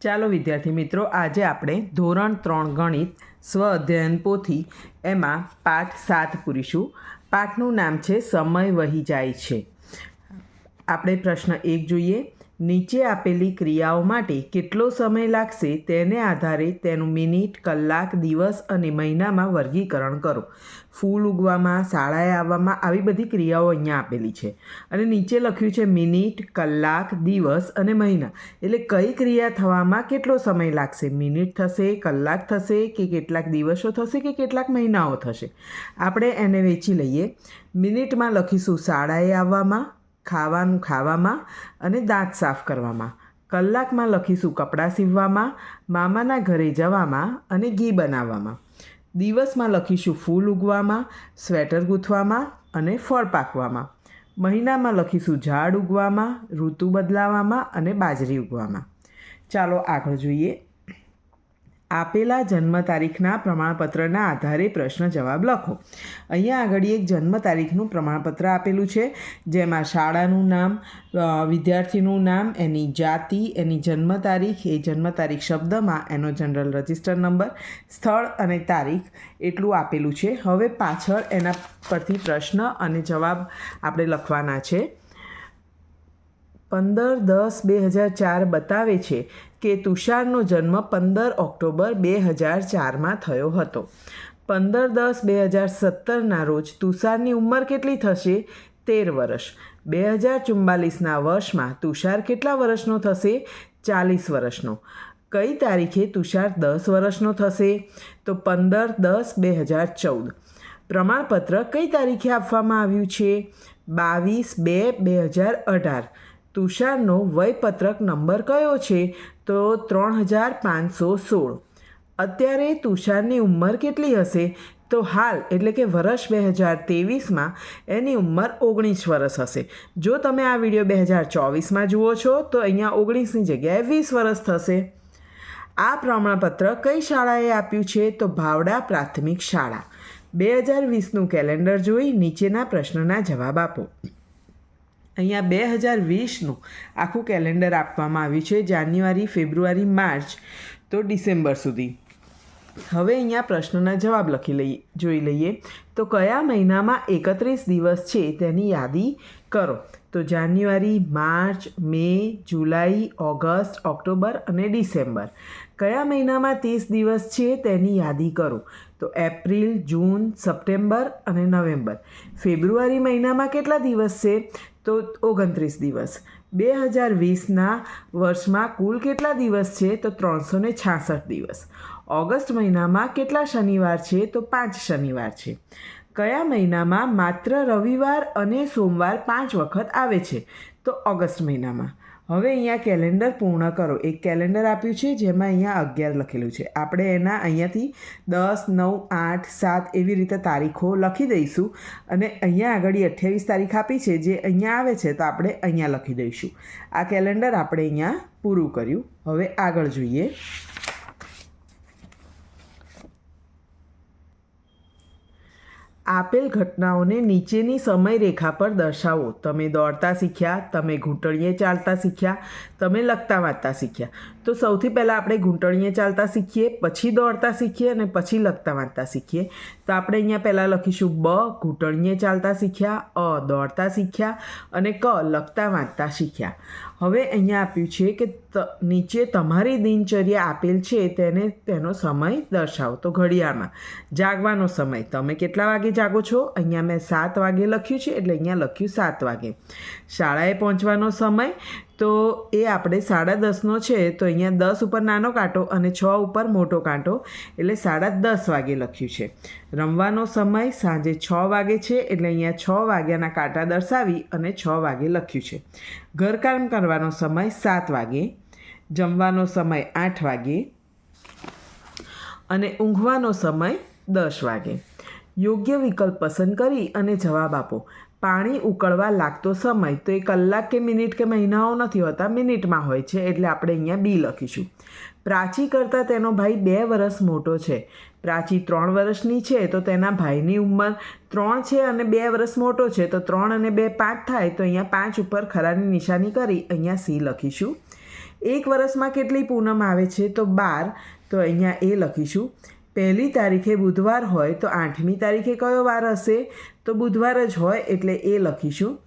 ચાલો વિદ્યાર્થી મિત્રો, આજે આપણે ધોરણ ત્રણ ગણિત સ્વ અધ્યયન પોથી એમાં પાઠ સાત પૂરીશું. પાઠનું નામ છે, સમય વહી જાય છે. આપણે પ્રશ્ન એક જોઈએ. નીચે આપેલી ક્રિયાઓ માટે કેટલો સમય લાગશે તેને આધારે તેનું મિનિટ, કલાક, દિવસ અને મહિનામાં વર્ગીકરણ કરો. ફૂલ ઉગવામાં, શાળાએ આવવામાં આવી બધી ક્રિયાઓ અહીંયા આપેલી છે. અને નીચે લખ્યું છે મિનિટ, કલાક, દિવસ અને મહિના. એટલે કઈ ક્રિયા થવામાં કેટલો સમય લાગશે? મિનિટ થશે, કલાક થશે કે કેટલાક દિવસો થશે કે કેટલાક મહિનાઓ થશે? આપણે એને વેચી લઈએ. મિનિટમાં લખીશું શાળાએ આવવામાં ખાવાનું ખાવામાં અને દાંત સાફ કરવામાં, કલાકમાં લખીશું કપડાં સીવવામાં, મામાના ઘરે જવામાં અને ઘી બનાવવામાં. દિવસમાં લખીશું ફૂલ ઉગવામાં, સ્વેટર ગૂંથવામાં અને ફળ પાકવામાં. મહિનામાં લખીશું ઝાડ ઉગવામાં, ઋતુ બદલાવામાં અને બાજરી ઉગવામાં. ચાલો આગળ જોઈએ આપેલા જન્મ તારીખના પ્રમાણપત્રના આધારે પ્રશ્ન જવાબ લખો. અહીંયા આગળ એક જન્મ તારીખનું પ્રમાણપત્ર આપેલું છે, જેમાં શાળાનું નામ વિદ્યાર્થીનું નામ, એની જાતિ, એની જન્મ તારીખ, એ જન્મ તારીખ શબ્દમાં, એનો જનરલ રજિસ્ટર નંબર, સ્થળ અને તારીખ એટલું આપેલું છે. હવે પાછળ એના પરથી પ્રશ્ન અને જવાબ આપણે લખવાના છે. પંદર દસ બે હજાર ચાર બતાવે છે કે તુષારનો જન્મ પંદર ઓક્ટોબર બે હજાર ચારમાં થયો હતો. પંદર દસ બે હજાર સત્તરના રોજ તુષારની ઉંમર કેટલી થશે? તેર વર્ષ. બે હજાર ચુમ્માલીસના વર્ષમાં તુષાર કેટલા વર્ષનો થશે? ચાલીસ વર્ષનો. કઈ તારીખે તુષાર દસ વર્ષનો થશે? તો પંદર દસ બે હજાર ચૌદ. પ્રમાણપત્ર કઈ તારીખે આપવામાં આવ્યું છે? બાવીસ બે બે હજાર અઢાર. તુષારનો વયપત્રક નંબર કયો છે? તો ત્રણ હજાર પાંચસો સોળ. અત્યારે તુષારની ઉંમર કેટલી હશે? તો હાલ, એટલે કે વર્ષ બે હજાર ત્રેવીસમાં, એની ઉંમર ઓગણીસ વર્ષ હશે. જો તમે આ વીડિયો બે હજાર ચોવીસમાં જુઓ છો, તો અહીંયા ઓગણીસની જગ્યાએ વીસ વર્ષ થશે. આ પ્રમાણપત્ર કઈ શાળાએ આપ્યું છે? તો ભાવડા પ્રાથમિક શાળા. બે હજાર વીસનું કેલેન્ડર જોઈ નીચેના પ્રશ્નના જવાબ આપો. અહીંયા બે હજાર વીસનું આખું કેલેન્ડર આપવામાં આવ્યું છે, જાન્યુઆરી, ફેબ્રુઆરી, માર્ચ, તો ડિસેમ્બર સુધી. હવે અહીંયા પ્રશ્નના જવાબ લખી લઈએ જોઈ લઈએ. તો કયા મહિનામાં એકત્રીસ દિવસ છે તેની યાદી કરો? તો January, March, May, July, August, October અને ડિસેમ્બર. કયા મહિનામાં ત્રીસ દિવસ છે તેની યાદી કરો? તો એપ્રિલ, જૂન, સપ્ટેમ્બર અને નવેમ્બર. ફેબ્રુઆરી મહિનામાં કેટલા દિવસ છે? તો ઓગણત્રીસ દિવસ. બે હજાર વીસના વર્ષમાં કુલ કેટલા દિવસ છે? તો ત્રણસો ને છાસઠ દિવસ. ઓગસ્ટ મહિનામાં કેટલા શનિવાર છે? તો પાંચ શનિવાર છે. કયા મહિનામાં માત્ર રવિવાર અને સોમવાર પાંચ વખત આવે છે? તો ઓગસ્ટ મહિનામાં. હવે અહીંયા કેલેન્ડર પૂર્ણ કરો. એક કેલેન્ડર આપ્યું છે, જેમાં અહીંયા અગિયાર લખેલું છે. આપણે એના અહીંયાથી દસ, નવ, આઠ, સાત એવી રીતે તારીખો લખી દઈશું અને અહીંયા આગળ અઠ્યાવીસ તારીખ આપી છે, જે અહીંયા આવે છે, તો આપણે અહીંયા લખી દઈશું. આ કેલેન્ડર આપણે અહીંયા પૂરું કર્યું. હવે આગળ જોઈએ. આપેલ ઘટનાઓને નીચેની સમયરેખા પર દર્શાવો. તમે દોડતા શીખ્યા, તમે ઘૂંટણીએ ચાલતા શીખ્યા, તમે લખતા વાંચતા શીખ્યા. તો સૌથી પહેલાં આપણે ઘૂંટણીએ ચાલતા શીખીએ, પછી દોડતા શીખીએ અને પછી લખતા વાંચતા શીખીએ. તો આપણે અહીંયા પહેલાં લખીશું બ, ઘૂંટણીએ ચાલતા શીખ્યા, અ, દોડતા શીખ્યા અને ક, લખતા વાંચતા શીખ્યા. હવે અહીંયા આપ્યું છે કે નીચે તમારી દિનચર્યા આપેલ છે તેને, તેનો સમય દર્શાવો. તો ઘડિયાળમાં જાગવાનો સમય. તમે કેટલા વાગે જાગો છો? અહીંયા મેં સાત વાગે લખ્યું છે, એટલે અહીંયા લખ્યું સાત વાગે. શાળાએ પહોંચવાનો સમય. તો એ આપણે સાડા દસનો છે, તો અહીંયા દસ ઉપર નાનો કાંટો અને છ ઉપર મોટો કાંટો. એટલે સાડા દસ વાગે લખ્યું છે. રમવાનો સમય સાંજે છ વાગે છે, એટલે અહીંયા છ વાગ્યાના કાંટા દર્શાવી અને છ વાગે લખ્યું છે. ઘરકામ કરવાનો સમય સાત વાગે, જમવાનો સમય આઠ વાગે અને ઊંઘવાનો સમય દસ વાગે. યોગ્ય વિકલ્પ પસંદ કરી અને જવાબ આપો. પાણી ઉકળવા લાગતો સમય તો એ કલાક કે મિનિટ કે મહિનાઓ નથી હોતા, મિનિટમાં હોય છે એટલે આપણે અહીંયા બી લખીશું. પ્રાચી કરતાં તેનો ભાઈ બે વર્ષ મોટો છે. પ્રાચી ત્રણ વર્ષની છે તો તેના ભાઈની ઉંમર ત્રણ છે અને બે વર્ષ મોટો છે. તો ત્રણ અને બે પાંચ થાય તો અહીંયા પાંચ ઉપર ખરાની નિશાની કરી અહીંયા સી લખીશું. એક વર્ષમાં કેટલી પૂનમ આવે છે તો બાર તો અહીંયા એ લખીશું. પહેલી તારીખે બુધવાર હોય તો આઠમી તારીખે કયો વાર હશે? તો બુધવાર જ હોય એટલે એ લખીશું.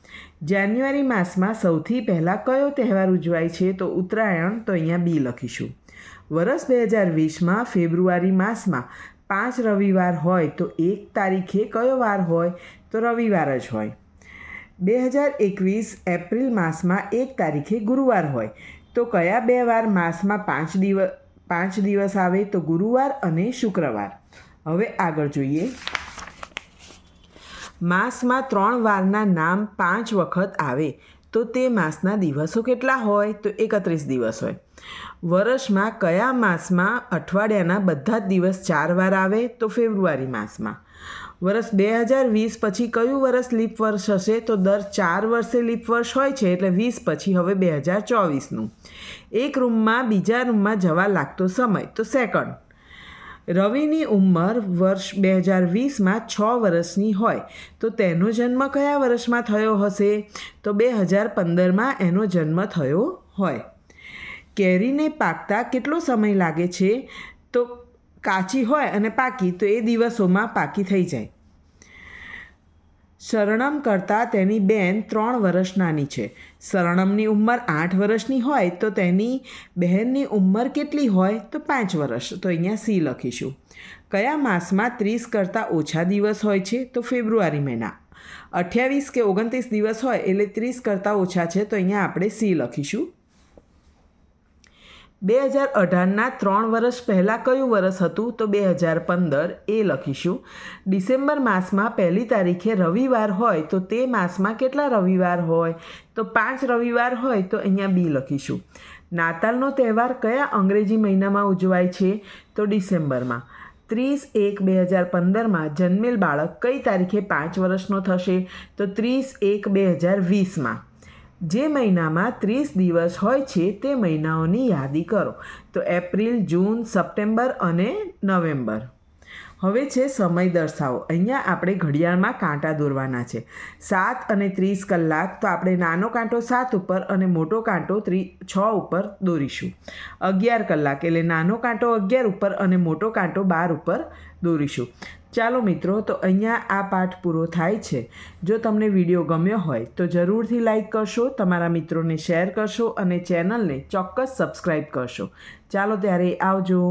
જાન્યુઆરી માસમાં સૌથી પહેલાં કયો તહેવાર ઉજવાય છે? તો ઉત્તરાયણ, તો અહીંયા બી લખીશું. વર્ષ બે હજાર વીસમાં ફેબ્રુઆરી માસમાં પાંચ રવિવાર હોય તો એક તારીખે કયો વાર હોય? તો રવિવાર જ હોય. બે હજાર એકવીસ એપ્રિલ માસમાં એક તારીખે ગુરુવાર હોય. તો કયા બે વાર માસમાં પાંચ દિવસ પાંચ દિવસ આવે તો ગુરુવાર અને શુક્રવાર. હવે આગળ જોઈએ. માસમાં ત્રણ વારના નામ પાંચ વખત આવે. તો તે માસના દિવસો કેટલા હોય? તો એકત્રીસ દિવસ હોય. વર્ષમાં કયા માસમાં? અઠવાડિયાના બધા જ દિવસ ચાર વાર આવે તો ફેબ્રુઆરી માસમાં. વર્ષ બે હજાર વીસ પછી કયું વર્ષ લીપ વર્ષ હશે? તો દર ચાર વર્ષે લીપ વર્ષ હોય છે એટલે વીસ પછી હવે બે હજાર ચોવીસનું. એક રૂમમાં બીજા રૂમમાં જવા લાગતો સમય. તો સેકન્ડ. રવિની ઉંમર વર્ષ બે હજાર વીસમાં છ વર્ષની હોય. તો તેનો જન્મ કયા વર્ષમાં થયો હશે? તો બે હજાર પંદરમાં એનો જન્મ થયો હોય. કેરીને પાકતા કેટલો સમય લાગે છે? તો કાચી હોય અને પાકી, તો એ દિવસોમાં પાકી થઈ જાય. શરણમ કરતાં તેની બેન ત્રણ વર્ષ નાની છે. શરણમની ઉંમર આઠ વર્ષની હોય, તો તેની બહેનની ઉંમર કેટલી હોય? તો પાંચ વર્ષ. તો અહીંયા સી લખીશું. કયા માસમાં ત્રીસ કરતાં ઓછા દિવસ હોય છે? તો ફેબ્રુઆરી મહિના. અઠ્યાવીસ કે ઓગણત્રીસ દિવસ હોય, એટલે ત્રીસ કરતાં ઓછા છે, તો અહીંયા આપણે સી લખીશું. બે હજાર અઢારના ત્રણ વર્ષ પહેલાં કયું વર્ષ હતું તો બે હજાર પંદર એ લખીશું. ડિસેમ્બર માસમાં પહેલી તારીખે રવિવાર હોય તો તે માસમાં કેટલા રવિવાર હોય? તો પાંચ રવિવાર હોય તો અહીંયા બી લખીશું. નાતાલનો તહેવાર કયા અંગ્રેજી મહિનામાં ઉજવાય છે? તો ડિસેમ્બરમાં. ત્રીસ એક બે હજાર પંદરમાં જન્મેલ બાળક કઈ તારીખે પાંચ વર્ષનો થશે? તો ત્રીસ એક બે હજાર વીસમાં. જે મહિનામાં ત્રીસ દિવસ હોય છે તે મહિનાઓની યાદી કરો. તો એપ્રિલ, જૂન, સપ્ટેમ્બર અને નવેમ્બર. હવે છે સમય દર્શાવો. અહીંયા આપણે ઘડિયાળમાં કાંટા દોરવાના છે. સાત અને ત્રીસ કલાક તો આપણે નાનો કાંટો સાત ઉપર અને મોટો કાંટો ત્રી છ ઉપર દોરીશું. અગિયાર કલાક એટલે નાનો કાંટો અગિયાર ઉપર અને મોટો કાંટો બાર ઉપર દોરીશું. ચાલો મિત્રો, તો અહીંયા આ પાઠ પૂરો થાય છે. જો તમને વીડિયો ગમ્યો હોય તો જરૂરથી લાઈક કરશો, તમારા મિત્રોને શેર કરશો અને ચેનલને ચોક્કસ સબસ્ક્રાઈબ કરશો. ચાલો ત્યારે આવજો.